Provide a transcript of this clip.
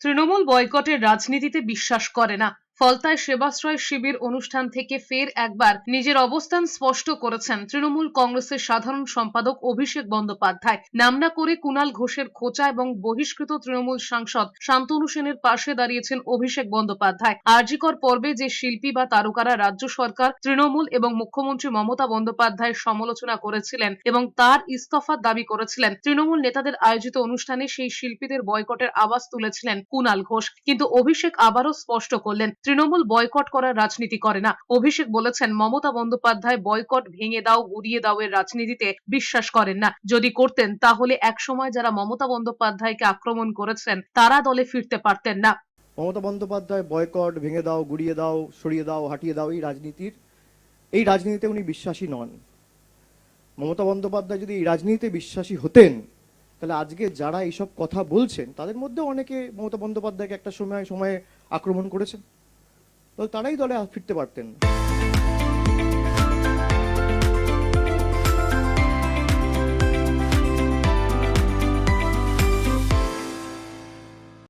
তৃণমূল বয়কটের রাজনীতিতে বিশ্বাস করে না। ফলতায় সেবাশ্রয় শিবির অনুষ্ঠান থেকে ফের একবার নিজের অবস্থান স্পষ্ট করেছেন তৃণমূল কংগ্রেসের সাধারণ সম্পাদক অভিষেক বন্দ্যোপাধ্যায়। নাম না করে কুণাল ঘোষের খোঁচা এবং বহিষ্কৃত তৃণমূল সাংসদ শান্তনু সেনের পাশে দাঁড়িয়েছেন অভিষেক বন্দ্যোপাধ্যায়। আরজিকর পর্বে যে শিল্পী বা তারকারা রাজ্য সরকার, তৃণমূল এবং মুখ্যমন্ত্রী মমতা বন্দ্যোপাধ্যায়ের সমালোচনা করেছিলেন এবং তার ইস্তফার দাবি করেছিলেন, তৃণমূল নেতাদের আয়োজিত অনুষ্ঠানে সেই শিল্পীদের বয়কটের আওয়াজ তুলেছিলেন কুণাল ঘোষ। কিন্তু অভিষেক আবারও স্পষ্ট করলেন তৃণমূল বয়কট করার রাজনীতি করে না। অভিষেক বলেছেন, মমতা বন্দ্যোপাধ্যায় বয়কট ভেঙে দাও গুড়িয়ে দাও এর রাজনীতিতে বিশ্বাস করেন না। যদি করতেন, তাহলে একসময় যারা মমতা বন্দ্যোপাধ্যায়কে আক্রমণ করেছেন, তারা দলে ফিরতে পারতেন না। মমতা বন্দ্যোপাধ্যায় বয়কট ভেঙে দাও, গুড়িয়ে দাও, সরিয়ে দাও, হাঁটিয়ে দাও এই রাজনীতির, এই রাজনীতিতে উনি বিশ্বাসী নন। মমতা বন্দ্যোপাধ্যায় যদি এই রাজনীতিতে বিশ্বাসী হতেন, তাহলে আজকে যারা এইসব কথা বলছেন, তাদের মধ্যে অনেকে মমতা বন্দ্যোপাধ্যায়কে একটা সময়, সময়ে আক্রমণ করেছেন। তারাই দলে ফিরতে পারতেন